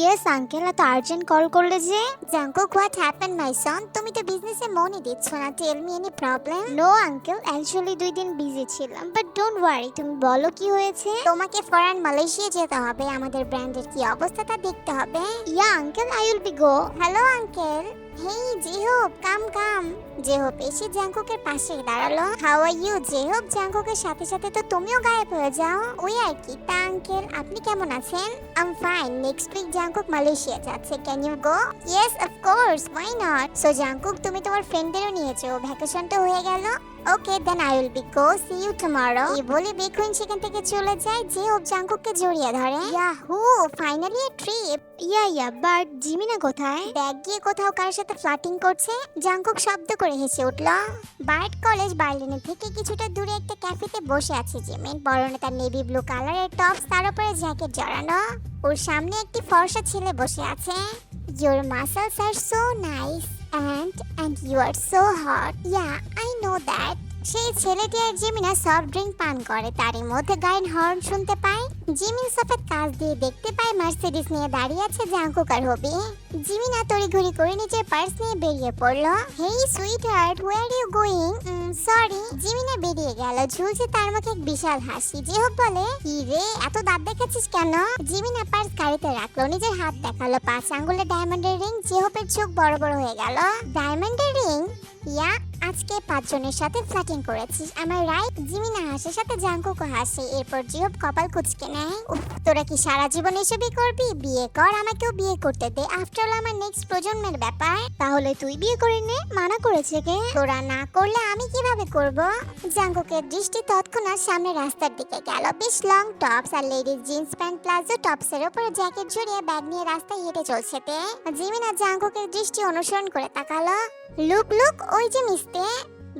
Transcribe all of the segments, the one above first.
Yes uncle এত urgent call করলে যে? জাঙ্কো হোয়াট হ্যাপেন মাই সন তুমি তো বিজনেসে মনই দিচ্ছ না tell me any problem no uncle actually দুই দিন বিজি ছিলাম বাট ডোন্ট ওয়ারি তুমি বলো কি হয়েছে? তোমাকে ফরেন মালয়েশিয়া যেতে হবে, আমাদের ব্র্যান্ডের কি অবস্থা তা দেখতে হবে। Yeah uncle I will be go hello uncle hey Jhope come come. Jhope এসে জ্যাংকুকের পাশে দাঁড়াল। হাউ আর ইউ জেহব জ্যাংকুকের সাথে সাথে তো তুমিও গায়েব হয়ে যাও। ওই আর কি, তা, আঙ্কেল, আপনি কেমন আছেন? I'm fine next week Jungkook Malaysia যাচ্ছে। Can you go yes of course why not so Jungkook তুমি তোমার ফ্রেন্ডদেরও নিয়েছো। ভ্যাকেশন তো হয়ে গেল। Okay then I will be go see you tomorrow এই বলে বেকুইন সেখান থেকে চলে যায় জেহব জাঙ্কুককে জড়িয়ে ধরে। Yahoo finally a trip yeah yeah but জিমিনা কোথায়? ব্যাগ গিয়ে কোথাও কারোর সাথে ফ্লাটিং করছে। জাঙ্কুক শব্দ করে হেসে উঠল। বার্ট কলেজ বার্লিনে থেকে কিছুটা দূরে একটা ক্যাফেতে বসে আছে জিমিন। পরনে তার নেভি ব্লু কালারের টপস তার উপরে জ্যাকেট জড়ানো। ওর সামনে একটি ফর্সা ছেলে বসে আছে। Your muscles are so nice. And and you are so hot. Yeah I know that সেই ছেলেটি আর জিমিনা সফট ড্রিঙ্ক পান করে, তারই মধ্যে গায়ের হর্ন শুনতে পায়। জিমিন সফেদ কাজ দিয়ে দেখতে পায় মার্সিডিস নিয়ে দাঁড়িয়ে আছে জাঙ্কুক আর হবি। জিমিনা তড়িঘড়ি করে নিজের পার্স নিয়ে বেরিয়ে পড়ল। Hey sweetheart where you going জিমিনা বেরিয়ে গেল। ঝুলছে তার মুখে এক বিশাল হাসি। যে হোক বলে, কি রে, এত দাঁত দেখাচ্ছিস কেন? জিমিনা পার্স গাড়িতে রাখল, নিজের হাত দেখাল পাঁচ আঙ্গুলে ডায়মন্ডের রিং। জেহপের চোখ বড় বড় হয়ে গেল। ডায়মন্ডের রিং? ইয়া, আজকে পাঁচজনের সাথে ফ্ল্যাটিং করেছিস। আমার রাইট? জিমিনা হাসে, সাথে জাঙ্কুকও হাসে। এরপর জিহব কপাল কুচকে নেয়। তোরা কি সারা জীবন এসবই করবি? বিয়ে কর, আমাকেও বিয়ে করতে দে। আফটার অল আমার নেক্সট প্রজন্মের ব্যাপার। তাহলে তুই বিয়ে করে নে, মানা করেছে কে? তোরা না করলে আমি কীভাবে করব? জাঙ্কুকের দৃষ্টি তৎক্ষণাৎ সামনে রাস্তার দিকে গেল। বেশ লং টপস আর লেডিস জিন্স প্যান্ট প্লাজো টপসের উপরে জ্যাকেট জড়িয়ে ব্যাগ নিয়ে রাস্তায় হেঁটে চলছে তে। জিমিনা জাঙ্কুকের দৃষ্টি অনুসরণ করে তাকালো। লুক লুক ওই যে মিস্তে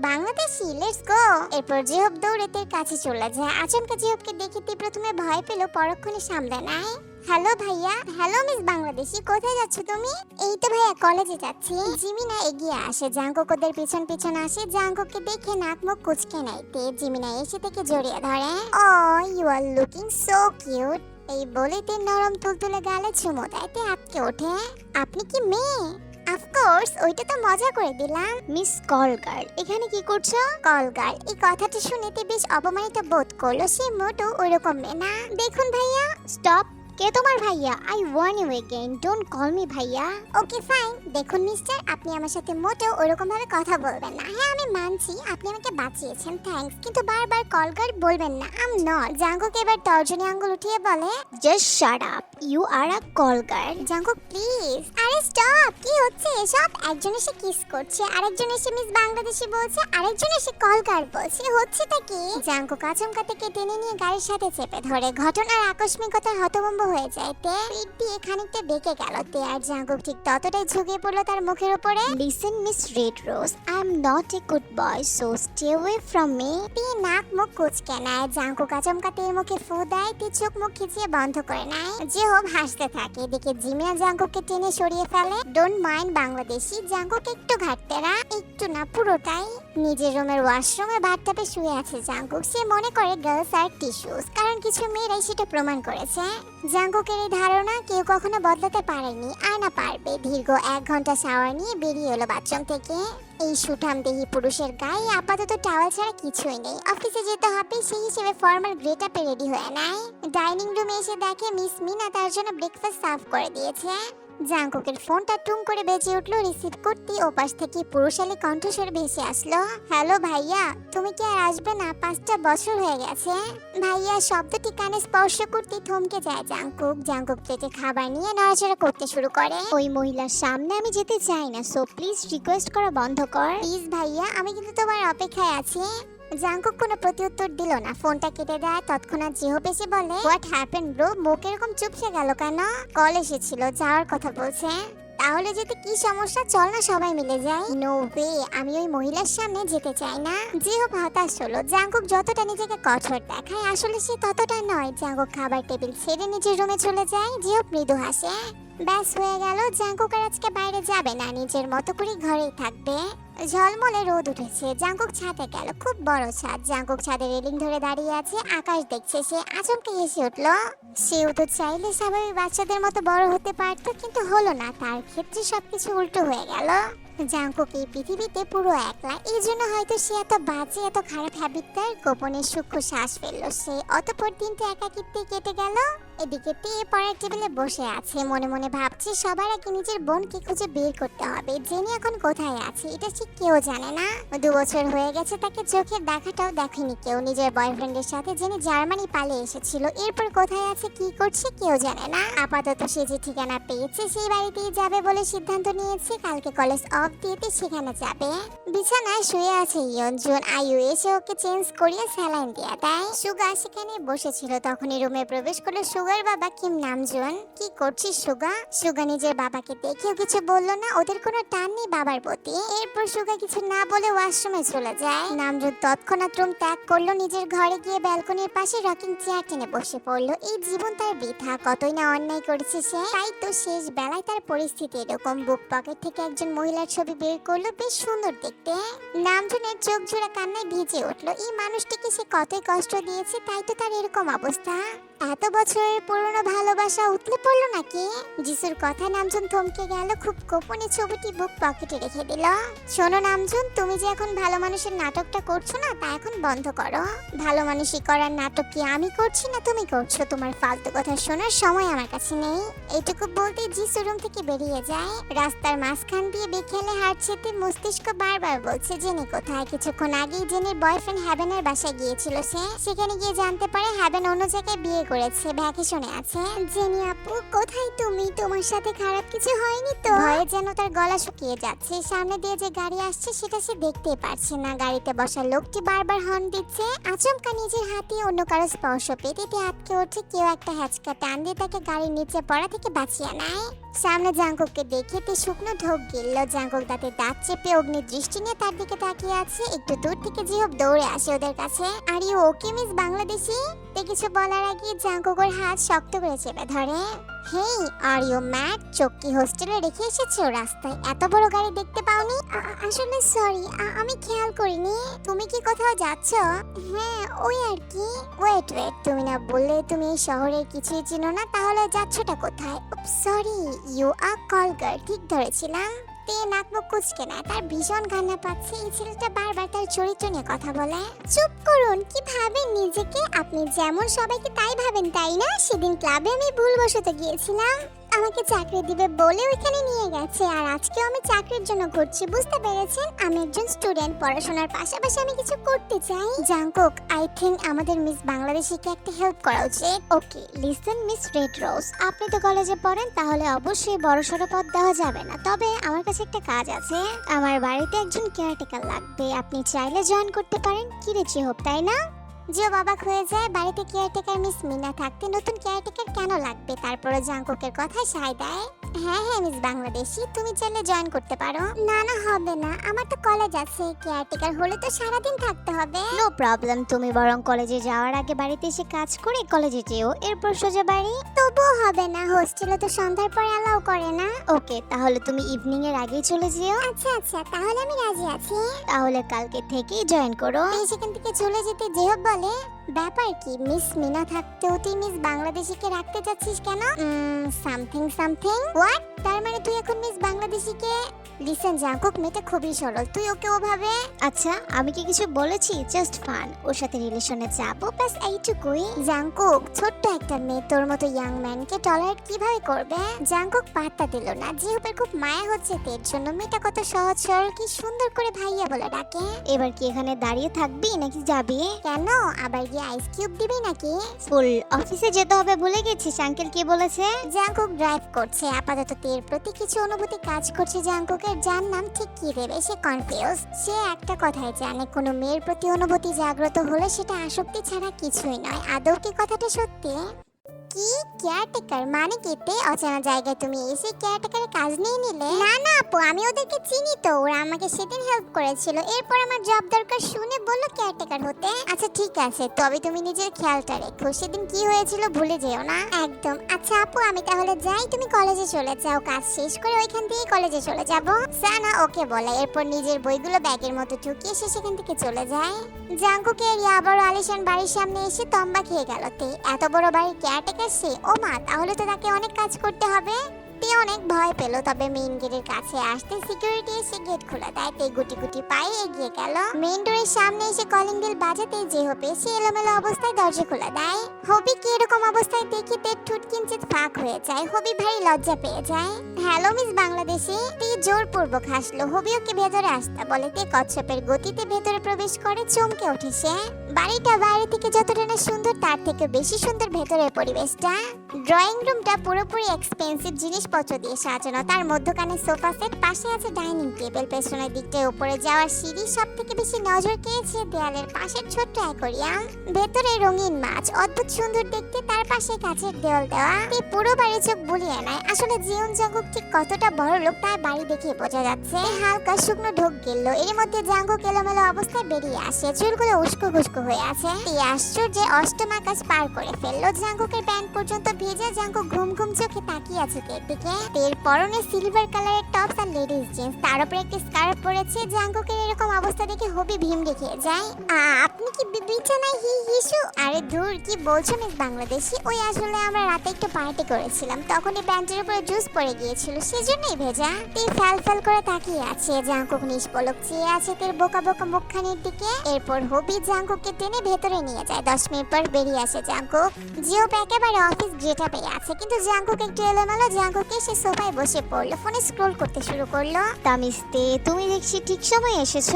বাংলাদেশি লেটস গো এরপর জিহব দৌড়ে তের কাছে চলে যায়। আচমকা জিহবকে দেখে প্রথমে ভয় পেল, পরক্ষণে সামলে নেয়। হ্যালো ভাইয়া। হ্যালো মিস বাংলাদেশি, কোথায় যাচ্ছ তুমি? এই তো ভাইয়া কলেজে যাচ্ছি। জিমিনা এগিয়ে আসে। জাঙ্কুক ওদের পিছন পিছন আসে। জাঙ্কুককে দেখে নাক মুখ কুচকে নেয়। তে জিমিনা এসে থেকে জড়িয়ে ধরে। ও you are looking so cute এই বলে তে নরম তুলতুলে গালে চুমো দেয়। তে আটকে ওঠে। আপনি কি মেয়ে? অফকোর্স ওইটা তো মজা করে দিলাম। মিস কল গার্ল এখানে কি করছ? কল গার্ল এই কথাটা শুনেতে বেশ অপমানিত বোধ করল। সে মোটো ওইরকম মেয়ে না। দেখুন ভাইয়া স্টপ কে তোমার ভাইয়া? I warn you again don't call me ভাইয়া। ওকে ফাইন দেখুন মিস্টার আপনি আমার সাথে মোটেও ওরকম ভাবে কথা বলবেন না। হ্যাঁ আমি মানছি, আপনি আমাকে বাঁচিয়েছেন থ্যাঙ্কস কিন্তু বারবার কল গার্ড বলবেন না। আম নট জাঙ্কুক এবার তর্জনী আঙ্গুল উঠিয়ে বলে just shut up you are a call girl Jungkook please আরে স্টপ কি হচ্ছে এসব? একজন এসে কিস করছে, আরেকজন এসে মিস বাংলাদেশি বলছে, আরেকজন এসে কল গার্ড বলছে। হচ্ছেটা কি? জাঙ্কুক আচমকা থেকে টেনে নিয়ে গাড়ির সাথে চেপে ধরে। ঘটনার আকস্মিকতায় হতভম্ব হয়ে যায়। তে পিঠ খানিকটা বেঁকে গেল। তে আর জাঙ্কুক ঠিক ততটাই ঝুঁকে পড়ল তার মুখের উপরে। Listen miss red rose I am not a good boy so stay away from me তে নাক মুখ কুচকে নেয়। জাঙ্কুক আচমকা তে মুখে ফু দেয়। তে চোখ মুখ খিচিয়ে বন্ধ করে নেয়। যে হোক হাসতে থাকে। এদিকে জিমিয়া জাঙ্কুককে টেনে সরিয়ে ফেলে। ডোন্ট মাইন্ড বাংলাদেশি জাঙ্কুক একটু ঘাটতে না একটু না, পুরোটাই। নিজের রুমের ওয়াশরুমে বাথটাবে শুয়ে আছে জাঙ্কুক সে মনে করে গার্লস আর টিস্যুস কারণ কিছু মেয়েরাই সেটা প্রমাণ করেছে। জাঙ্কুকের এই ধারণা কেউ কখনো বদলাতে পারেনি, আর না পারবে। দীর্ঘ এক ঘণ্টা শাওয়ার নিয়ে বেরিয়ে এলো বাথরুম থেকে। এই সুঠাম দেহি পুরুষের গায়ে আপাতত টাওয়াল ছাড়া কিছুই নেই। অফিসে যেতে হবে, সেই হিসেবে ফর্মাল গ্রেট আপে রেডি হয়ে নেয়। ডাইনিং রুমে এসে দেখে মিস মিনা তার জন্য ব্রেকফাস্ট সার্ভ করে দিয়েছে। জাঙ্কুকের ফোনটা টুং করে বেজে উঠল রিসিভ করতে ওপাশ থেকে পুরুষালী কণ্ঠস্বর ভেসে আসলো, হ্যালো ভাইয়া, তুমি কি আর আসবে না? পাঁচটা বছর হয়ে গেছে। ভাইয়া শব্দটি কানে স্পর্শ করতে থমকে যায় জাঙ্কুক জাঙ্কুক প্লেটে খাবার নিয়ে নড়াচড়া করতে শুরু করে। ওই মহিলার সামনে আমি যেতে চাই না সো প্লিজ রিকোয়েস্ট করা বন্ধ কর। প্লিজ ভাইয়া, আমি কিন্তু তোমার অপেক্ষায় আছি। জাঙ্কুক কোনো প্রত্যুত্তর দিল না। ফোনটা কেটে দেয়, তৎক্ষণাৎ জিহব এসে বলে হোয়াট হ্যাপেন ব্রো মুখ এরকম চুপসে গেল কেন? কল এসেছিল, যাওয়ার কথা বলছে। তাহলে যেতে কি সমস্যা, চল না সবাই মিলে যাই। নো ওয়ে আমি ওই মহিলার সামনে যেতে চাই না। জিহব হতাশ হলো। জাঙ্কুক যতটা নিজেকে কঠোর দেখায়, আসলে সে ততটা নয়। জাঙ্কুক খাবার টেবিল ছেড়ে নিজের রুমে চলে যায় জিহব মৃদু হাসে। ব্যাস হয়ে গেল জাঙ্কুক আর আজকে বাইরে যাবে না, নিজের মতো করে ঘরেই থাকবে। ঝলমলে রোদ উঠেছে জাঙ্কুক ছাদে গেল, খুব বড় ছাদ। জাঙ্কুক ছাদে রেলিং ধরে দাঁড়িয়ে আছে, আকাশ দেখছে, সে আচমকে হেসে উঠল সেও তো চাইলে স্বাভাবিক বাচ্চাদের মতো বড় হতে পারতো, কিন্তু হলো না, তার ক্ষেত্রে সবকিছু উল্টো হয়ে গেল। জাঙ্কুক এই পৃথিবীতে পুরো একলা, এই জন্য হয়তো সে এত বাজে, এত খারাপ হ্যাবিট তার গোপনে সূক্ষ্ম শ্বাস ফেলল। সে অতপর দিনটা একাকিত্বে কেটে গেল। এদিকে তে পড়ার টেবিলে বসে আছে। মনে মনে ভাবছে সবার আগে নিজের বোনকে খুঁজে বের করতে হবে। জেনি এখন কোথায় আছে? এটা ঠিক কেউ জানে না। দু বছর হয়ে গেছে তাকে চোখের দেখাটাও দেখেনি কেউ। নিজের বয়ফ্রেন্ডের সাথে জেনে জার্মানি পালিয়ে এসেছিল। এরপর কোথায় আছে, কি করছে কেউ জানে না। আপাতত সে যে ঠিকানা পেয়েছে সেই বাড়িতেই যাবে বলে সিদ্ধান্ত নিয়েছে। কালকে কলেজ অফ দিয়েতে সেখানে যাবে। বিছানায় শুয়ে আছে ইয়নজুন আয়ু এসে ওকে চেঞ্জ করিয়ে স্যালাইন দিয়ে দেয়। সুগা সেখানে বসেছিল। তখনই রুমে প্রবেশ করল সুগার বাবা কিম নামজুন? কি করছিস সুগা? সুগা নিজের বাবাকে দেখেও কিছু বলল না, ওদের কোনো টান নেই বাবার প্রতি। এরপর সুগা কিছু না বলে ওয়াশরুমে চলে যায়। নামজুন তৎক্ষণাৎ রুম ত্যাগ করল, নিজের ঘরে গিয়ে ব্যালকনির পাশে রকিং চেয়ার টেনে বসে পড়ল। এই জীবন তার বৃথা, কতই না অন্যায় করেছে সে। তাই তো শেষ বেলায় তার পরিস্থিতি এরকম। বুক পকেট থেকে একজন মহিলার ছবি বের করল, বেশ সুন্দর দেখতে। নামজনের চোখ জোড়া কান্নায় ভিজে উঠল। এই মানুষটিকে সে কতই কষ্ট দিয়েছে, তাই তো তার এরকম অবস্থা। এত বছরের পুরনো ভালোবাসা উতলে পড়ল নাকি? যিশুর কথা নামজন থমকে গেল, খুব গোপনে ছবিটি বুক পকেটে রেখে দিল। শোনো নামজন, তুমি যে এখন ভালো মানুষের নাটকটা করছ না, তা এখন বন্ধ করো। ভালো মানুষই করার নাটক কি আমি করছি না তুমি করছ? তোমার ফালতু কথা শোনার সময় আমার কাছে নেই। এইটুকু বলতে যিশু রুম থেকে বেরিয়ে যায়। রাস্তার মাঝখান দিয়ে বিকেলে হাঁটছেতে মস্তিষ্ক বারবার বলছে, জেনে কোথায়? কিছুক্ষণ আগেই জেনের বয়ফ্রেন্ড হ্যাবেনের বাসায় গিয়েছিল সে। সেখানে গিয়ে জানতে পারে হ্যাবেন অন্য জায়গায় বিয়ে করেছে। ভ্যাকেশনে আছে, জেনি আপু, কোথায় তুমি? তোমার সাথে খারাপ কিছু হয়নি তো? ভয়ে যেন তার গলা শুকিয়ে যাচ্ছে। সামনে দিয়ে যে গাড়ি আসছে, সেটা সে দেখতেই পারছে না। গাড়িতে বসা লোকটি বারবার হর্ন দিচ্ছে। আচমকা নিজের হাতে অন্য কারও স্পর্শ পেতে তে আটকে ওঠে। কেউ একটা হ্যাচকা টান দিয়ে তাকে গাড়ির নিচে পড়া থেকে বাঁচিয়ে নেয়। সামনে জাঙ্কুককে দেখে তে শুকনো ঢোক গিলল। জাঙ্কুক দাঁতে দাঁত চেপে অগ্নি দৃষ্টি নিয়ে তার দিকে তাকিয়ে আছে। একটু দূর থেকে জিহব দৌড়ে আসে ওদের কাছে। Are you okay, miss Bangladeshi? তে কিছু বলার আগে জাঙ্কুক ওর হাত শক্ত করে চেপে ধরে। হেই আর ইউ ম্যাড চোখ কি হোস্টেলে রেখে এসেছ রাস্তায়? এত বড় গাড়ি দেখতে পাওনি? আসলে সরি আমি খেয়াল করিনি। তুমি কি কোথাও যাচ্ছ? হ্যাঁ ওই আর কি। ওয়েট ওয়েট তুমি না বললে তুমি এই শহরের কিছুই চিনো না, তাহলে যাচ্ছটা কোথায়? সরি ইউ আর কল ঠিক ধরেছিলাম। তে নাক মুখ কুচকে নেয় তার ভীষণ ঘানা পাচ্ছে। এই ছেলেটা বারবার তার চরিত্র নিয়ে কথা বলে। চুপ করুন, কি ভাবেন নিজেকে? আপনি যেমন সবাইকে তাই ভাবেন, তাই না? সেদিন ক্লাবে আমি ভুলবশত গিয়েছিলাম। আমাকে চাকরি দিবে বলে ওইখানে নিয়ে গেছে, আর আজকেও আমি চাকরির জন্য ঘুরছি, বুঝতে পেরেছেন? আমি একজন স্টুডেন্ট পড়াশোনার পাশাপাশি আমি কিছু করতে চাই। জাঙ্কুক আই থিংক আমাদের মিস বাংলাদেশিকে একটা হেল্প করা উচিত। Okay listen miss red rose আপনি তো কলেজে পড়েন, তাহলে অবশ্যই বড় সড়ো পদ দেওয়া যাবে না। তবে আমার কাছে একটা কাজ আছে। আমার বাড়িতে একজন কেয়ারটেকার লাগবে, আপনি চাইলে জয়েন করতে পারেন। কি রে হোক তাই না? যে বাবা হয়ে যায়, বাড়িতে কেয়ারটেকার মিস মিনা থাকতে নতুন কেয়ারটেকার কেন লাগবে? তারপরে জাঙ্কুকের কথায় সায় দেয়। হ্যাঁ হ্যাঁ মিস বাংলাদেশি তুমি চাইলে জয়েন করতে পারো। না না হবে না আমার তো কলেজ আছে কেয়ারটেকার হলে তো সারাদিন থাকতে হবে। নো প্রবলেম তুমি বরং কলেজে যাওয়ার আগে বাড়িতে এসে কাজ করে কলেজে যেও এরপর সোজা বাড়ি। তবুও হবে না হোস্টেলে তো সন্ধ্যার পর অ্যালাউ করে না। ওকে তাহলে তুমি ইভিনিং এর আগেই চলে যেও। আচ্ছা আচ্ছা তাহলে আমি রাজি আছি। তাহলে কালকে থেকেই জয়েন করো। এই সেখান থেকে চলে যেতে যেও বলে। ব্যাপার কি? মিস মিনা থাকতেও তুই মিস বাংলাদেশিকে রাখতে চাচ্ছিস কেন? সামথিং সামথিং হোয়াট তার মানে তুই এখন মিস বাংলাদেশিকে লিসেন জাঙ্কুক মেয়েটা খুবই সরল। তুই ওকে ওভাবে আচ্ছা আমি কি কিছু বলেছি? জাস্ট ফান ওর সাথে রিলেশনে যাব। ব্যাস এইটুকুই জাঙ্কুক ছোট্ট একটা মেয়ে তোর মতো ইয়াং ম্যানকে টলারেট কীভাবে করবে? জাঙ্কুক পাত্তা দিল না। জিহুপের খুব মায়া হচ্ছে তের জন্য মেয়েটা কত সহজ সরল কি সুন্দর করে ভাইয়া বলে ডাকে। এবার কি এখানে দাঁড়িয়ে থাকবি নাকি যাবি? কেন? আবার গিয়ে আইস কিউব দিবি নাকি? ফুল অফিসে যেতে হবে ভুলে গেছিস আঙ্কেল কি বলেছে? জাঙ্কুক ড্রাইভ করছে আপাতত তের প্রতি কিছু অনুভূতি কাজ করছে জাঙ্কুকের যার নাম ঠিক কি দেবে? সে কনফিউজ সে একটা কথাই জানে কোনো মেয়ের প্রতি অনুভূতি জাগ্রত হলে সেটা আসক্তি ছাড়া কিছুই নয়। আদৌ কি কথাটা সত্যি? কি কেয়ারটেকার মানে কেতে অচেনা জায়গায় তুমি এসে কেয়ারটেকারের কাজ নিয়ে নিলে? না না আপু, আমি ওদেরকে চিনি তো। ওরা আমাকে সেদিন হেল্প করেছিল। এরপর আমার জব দরকার শুনে বলে হলো কেয়ারটেকার হতে। আচ্ছা ঠিক আছে। তবে তুমি নিজের খেয়ালটা রেখো। সেদিন কি হয়েছিল ভুলে যেও না। একদম। আচ্ছা আপু, আমি তাহলে যাই। তুমি কলেজে চলে যাও। কাজ শেষ করে ওইখান থেকে কলেজে চলে যাব। সানা ওকে বলে। এরপর নিজের বইগুলো ব্যাগের মতো ঢুকিয়ে সে সেখান থেকে চলে যায়। জাঙ্কুকে রিয়া আবারও আলিশান বাড়ির সামনে এসে তম্বা খেয়ে গেল তে। এত বড় বাড়ির কেয়ারটেকার সে? ও মা, তাহলে তো তাকে অনেক কাজ করতে হবে। তে অনেক ভয় পেল, তবে মেইন গেটের কাছে আসতে সিকিউরিটি এসে গেট খোলা। দেয় তে গুটি গুটি পায়ে এগিয়ে গেল। মেইন ডোরের সামনে এসে কলিং বেল বাজাতে যে হবে সে এলোমেলো অবস্থায় দরজা খোলা। দেয় হবি কি এরকম অবস্থায় দেখে তে ঠুট কিঞ্চিত ফাঁক হয়ে যায়। হবি ভারী লজ্জা পেয়ে যায়। হ্যালো মিস বাংলাদেশি তে জোরপূর্বক হাসলো। হবি ওকে ভেতরে আসতে বলে, তে কচ্ছপের গতিতে ভেতরে প্রবেশ করে চমকে ওঠে সে বাড়িটা বাইরে থেকে যতটা না সুন্দর, তার থেকে বেশি সুন্দর ভেতরের পরিবেশটা। ড্রয়িং রুমটা পুরোপুরি এক্সপেন্সিভ জিনিসপত্র দিয়ে সাজানো। তার মধ্যখানে সোফা সেট, পাশে আছে ডাইনিং টেবিল, পেছনের দিকটায় উপরে যাওয়ার সিঁড়ি সব থেকে বেশি নজর কেড়েছে দেয়ালের পাশের ছোট্ট অ্যাকোরিয়াম। ভেতরে রঙিন মাছ, অদ্ভুত সুন্দর দেখতে, তার পাশে কাছের দেওয়াল দেওয়া। পুরো বাড়ি চোখ বুলিয়ে নেয়। আসলে জীবন জঙ্গক ঠিক কতটা বড় লোক তার বাড়ি দেখে বোঝা যাচ্ছে। হালকা শুকনো ঢোক গেল এর মধ্যে জাঙ্গক এলোমেলো অবস্থায় বেরিয়ে আসে। চুলগুলো উস্কো খুস্কো হয়ে আছে। এই আশ্চর্যে অষ্টম আকাশ পার করে ফেলল। জাঙ্গকের প্যান্ট পর্যন্ত ভেজা জাঙ্গক ঘুম ঘুম চোখে তাকিয়ে আছে তের দিকে। তের পরনে সিলভার কালারের টপস আর লেডিস জিন্স, তার উপরে একটি স্কার্ফ পরেছে। জাঙ্গকের এরকম অবস্থা দেখে হবি ভীম রেখে যায়। আপনি কি বিছানায় হি, হিসু? আরে দূর কি বলছো মিস বাংলাদেশি? ওই আসলে আমরা রাতে একটু পার্টি করেছিলাম। তখন এই প্যান্টের উপরে জুস পড়ে গিয়েছিল সেজন্যই ভেজা। তুই ফ্যাল ফ্যাল করে তাকিয়ে আছে জাঙ্কুক নিষ্পলক চেয়ে আছে তের বোকা বোকা মুখখানির দিকে। এরপর হবি জাঙ্কুককে টেনে ভেতরে নিয়ে যায়। দশ মিনিট পর বেরিয়ে আসে জাঙ্কুক জিও একেবারে অফিস গেটা পেয়ে আছে কিন্তু জাঙ্কুক একটু এলোমেলো। জাঙ্কুকে সে সোফায় বসে পড়ল ফোনে স্ক্রোল করতে শুরু করল। তামিস্তে তুমি দেখছি ঠিক সময় এসেছ।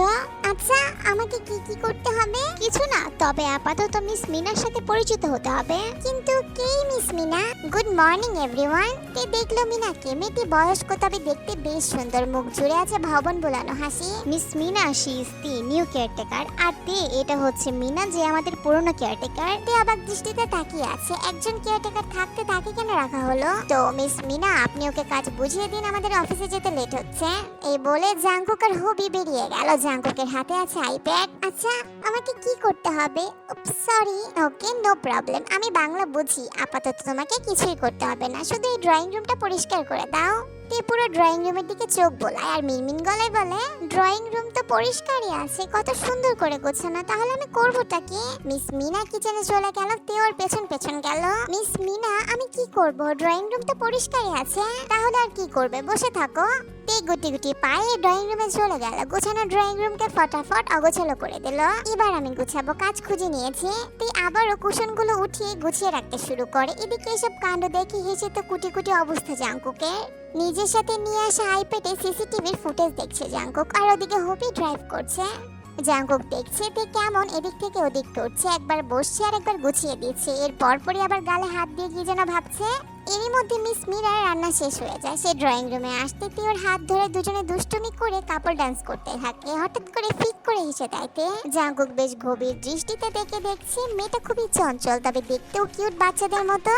আচ্ছা আমাকে কি কি করতে হবে? কিছু না তবে আপাতত মিস মিনার সাথে পরিচিত হতে হবে। কিন্তু কে miss Mina? Good morning everyone. তে দেখল মিনাকে মেয়েটি বয়স্ক, তবে দেখতে বেশ সুন্দর। মুখ জুড়ে আছে ভবন বোলানো হাসি। Miss Mina she is the new caretaker আর তে, এটা হচ্ছে মিনা, যে আমাদের পুরনো কেয়ারটেকার অবাক দৃষ্টিতে তাকিয়ে আছে। একজন কেয়ারটেকার থাকতে তাকে কেন রাখা হলো? তো, মিস মিনা, আপনি ওকে কাজ বুঝিয়ে দিন, আমাদের অফিসে যেতে লেট হচ্ছে। এই বলে জাঙ্কুক আর হবি বেরিয়ে গেল। জাঙ্কুকের হাতে আছে আইপ্যাড আচ্ছা আমাকে কি করতে হবে? সরি ওকে নো প্রবলেম আমি বাংলা বুঝি। আপাতত তোমাকে কিছুই করতে হবে না। শুধু এই ড্রয়িং রুমটা পরিষ্কার করে দাও। তে পুরো ড্রয়িং রুমের দিকে চোখ বোলায়। আর মিনমিন গলায় বলে ড্রয়িং রুম তো পরিষ্কারই আছে, কত সুন্দর করে গোছানো। তাহলে আমি করবোটা কি? মিস মিনা কিচেনে চলে গেল তেওর পেছন পেছন গেল। মিস মিনা আমি কি করব? ড্রয়িং রুম তো পরিষ্কারই আছে, তাহলে আর কি করবে? বসে থাকো। তে গুটি গুটি পায়ে ড্রয়িং রুমে চলে গেল। গোছানো ড্রয়িং রুমকে ফটাফট অগোছালো করে দিল। এবার আমি গুছাবো কাজ খুঁজে নিয়েছি। তে আবারও কুশনগুলো উঠিয়ে গুছিয়ে রাখতে শুরু করে। এদিকে এসব কাণ্ড দেখে হেসে তো কুটি কুটি অবস্থা জাঙ্কুকে নিজের সাথে নিয়ে আসা আইপ্যাডে সিসিটিভির ফুটেজ দেখছে জাঙ্কুক। আর ওদিকে হবি ড্রাইভ করছে। জাঙ্কুক দেখছে তে কেমন এদিক থেকে ওদিক করছে। একবার বসছে আর একবার গুছিয়ে দিচ্ছে। এর পরপরই আবার গালে হাত দিয়ে কি যেন ভাবছে? এরই মধ্যে মিস মিরার রান্না শেষ হয়ে যায়। সে ড্রয়িং রুমে আসতে তে ওর হাত ধরে দুজনে দুষ্টুমি করে কাপড় ডান্স করতে থাকে। হঠাৎ করে ফিক করে হেসে দেয়তে জাঙ্কুক বেশ গভীর দৃষ্টিতে দেখে দেখছে মেয়েটা খুবই চঞ্চল, তবে দেখতেও কিউট বাচ্চাদের মতো।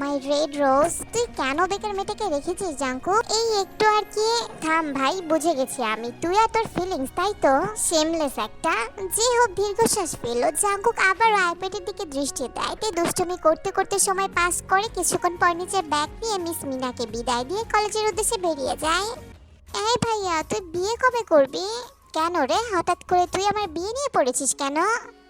মাই রেড রোজ তুই কেন বেকার মেয়েটাকে রেখেছিস জাঙ্কুক? এই একটু আর কি। থাম ভাই, বুঝে গেছি আমি। তুই আর তোর ফিলিংস তাই তো? শেমলেস একটা। যে হোক, দীর্ঘশ্বাস পেল জাঙ্কুক আবার আইপ্যাডের দিকে দৃষ্টি দেয়। তে দুষ্টুমি করতে করতে সময় পাস করে কিছুক্ষণ পর নিচে ব্যাগ নিয়ে মিস মিনাকে বিদায় দিয়ে কলেজের উদ্দেশ্যে বেরিয়ে যায়। এই ভাইয়া, তুই বিয়ে কবে করবি? কেন রে? হঠাৎ করে তুই আমার বিয়ে নিয়ে পড়েছিস কেন?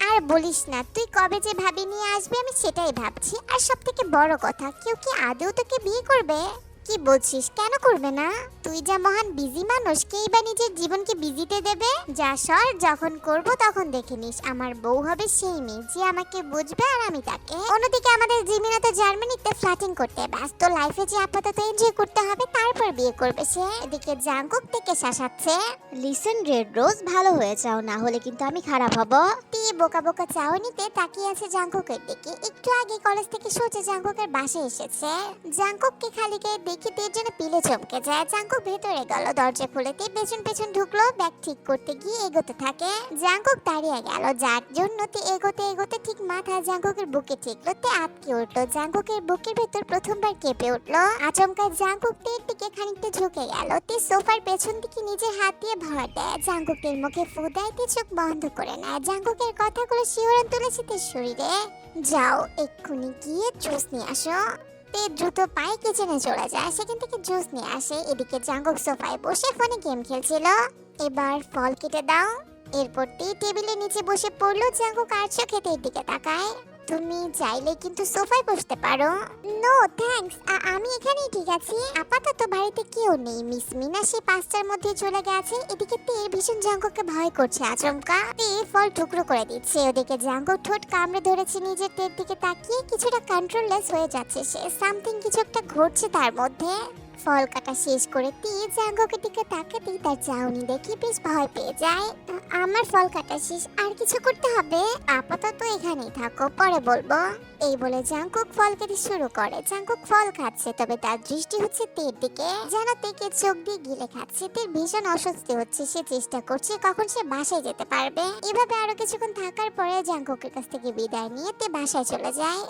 আর বলিস না, তুই কবে যে ভাবি নিয়ে আসবি আমি সেটাই ভাবছি। আর সব থেকে বড় কথা, কেউ কি আদৌ তোকে বিয়ে করবে? কি বলছিস? কেন করবে না? তুই যা মহান বিজি মানুষ, কেই বা নিজের জীবনকে বিজিতে দেবে? যা সর, যখন করব তখন দেখে নিস। আমার বউ হবে সেই মেয়ে, যে আমাকে বুঝবে আর আমি তাকে। অন্যদিকে আমাদের জিমিনা তো জার্মানিতে ফ্ল্যাটিং করতে ব্যস্ত। লাইফে যে আপাতত এনজয় করতে হবে, তারপর বিয়ে করবে সে। এদিকে জাঙ্কুক থেকে শাসাচ্ছে। লিসেন রেড রোজ ভালো হয়ে যাও, না হলে কিন্তু আমি খারাপ হব। তুই বোকা বোকা চাউনিতে তাকিয়ে আছে জাঙ্কুকের দিকে। একটু আগে কলেজ থেকে সোজা জাঙ্কুকের বাসে এসেছে। জাঙ্কুককে খালি গায়ে দেখে তের জন্য পিলে চমকে যায়। জাঙ্কুক ভেতরে গেল, দরজা খুলে তে পেছন পেছন ঢুকলো। ব্যাগ ঠিক করতে গিয়ে এগোতে থাকে। জাঙ্কুক দাঁড়িয়ে গেল। যার জন্য তে এগোতে এগোতে ঠিক মাথা জাঙ্কুকের বুকে ঠেকলো। তে আটকে উঠল। জাঙ্কুকের বুকের ভেতর প্রথমবার কেঁপে উঠল। আচমকা জাঙ্কুক তের দিকে খানিকটা ঝুঁকে গেল। তে সোফার পেছন দিকে নিজের হাত দিয়ে ভর দেয়। জাঙ্কুকের মুখে ফু দেয় তে চোখ বন্ধ করে নেয়। জাঙ্কুকের কথাগুলো শিহরণ তুলেছে তের শরীরে। যাও, এক্ষুনি গিয়ে জুস নিয়ে আসো। তে দ্রুত পায়ে কিচেনে চলে যায়, সেখান থেকে জুস নিয়ে আসে। এদিকে জাঙ্কুক সোফায় বসে ফোনে গেম খেলছিল। এবার ফল কেটে দাও। এরপর তে টেবিলের নিচে বসে পড়ল জাঙ্কুক আর চোখে তের দিকে তাকায়। তুমি চাইলে কিন্তু সোফায় বসতে পারো। নো থ্যাঙ্কস আমি এখানেই ঠিক আছি। আপাতত বাড়িতে কেউ নেই, মিস মিনা। সে পাঁচটার মধ্যে চলে গেছে। এদিকে তে ভীষণ জাঙ্কুককে ভয় করছে, আচমকা। তে ফল টুকরো করে দিচ্ছে। ওদিকে জাঙ্কুক ঠোঁট কামড়ে ধরেছে নিজের তের দিকে তাকিয়ে। কিছুটা কন্ট্রোললেস হয়ে যাচ্ছে সে। সামথিং কিছু একটা ঘটছে তার মধ্যে। ফল কাটা শেষ করে তীর জাঙ্গকের দিকে তাকাতেই তার চাউনি দেখে বেশ ভয় পেয়ে যায়। আমার ফল কাটা শেষ আর কিছু করতে হবে? আপাতত এখানেই থাকো, পরে বলব। এই বলে জাঙ্কুক ফল খেতে শুরু করে। জাঙ্কুক ফল খাচ্ছে, তবে তার দৃষ্টি হচ্ছে তের দিকে। যেন তেকে চোখ দিয়ে গিলে খাচ্ছে, তের ভীষণ অস্বস্তি হচ্ছে, সে চেষ্টা করছে কখন সে বাসায় যেতে পারবে। এভাবে আরও কিছুক্ষণ থাকার পরে জাঙ্কুকের কাছ থেকে বিদায় নিয়ে তে বাসায় চলে যায়।